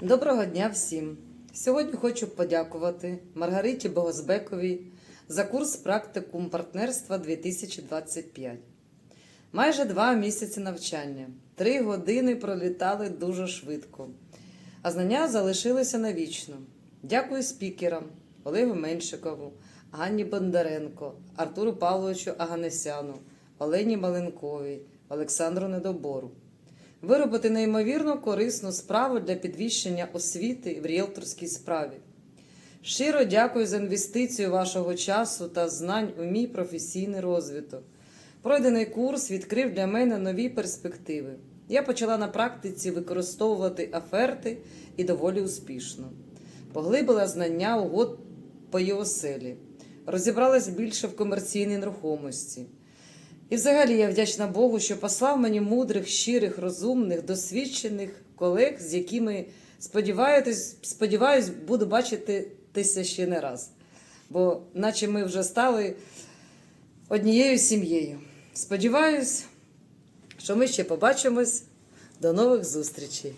Доброго дня всім! Сьогодні хочу подякувати Маргариті Богозбековій за курс практикум партнерства 2025. Майже два місяці навчання. Три години пролітали дуже швидко, а знання залишилися навічно. Дякую спікерам Олегу Меншикову, Ганні Бондаренко, Артуру Павловичу Аганесяну, Олені Маленковій, Олександру Недобору. Виробити неймовірно корисну справу для підвищення освіти в ріелторській справі. Щиро дякую за інвестицію вашого часу та знань у мій професійний розвиток. Пройдений курс відкрив для мене нові перспективи. Я почала на практиці використовувати оферти і доволі успішно. Поглибила знання угод по ЄОСЕЛі, розібралась більше в комерційній нерухомості. І взагалі я вдячна Богу, що послав мені мудрих, щирих, розумних, досвідчених колег, з якими сподіваюсь, сподіваюсь, буду бачитися ще не раз. Бо наче ми вже стали однією сім'єю. Сподіваюсь, що ми ще побачимось. До нових зустрічей!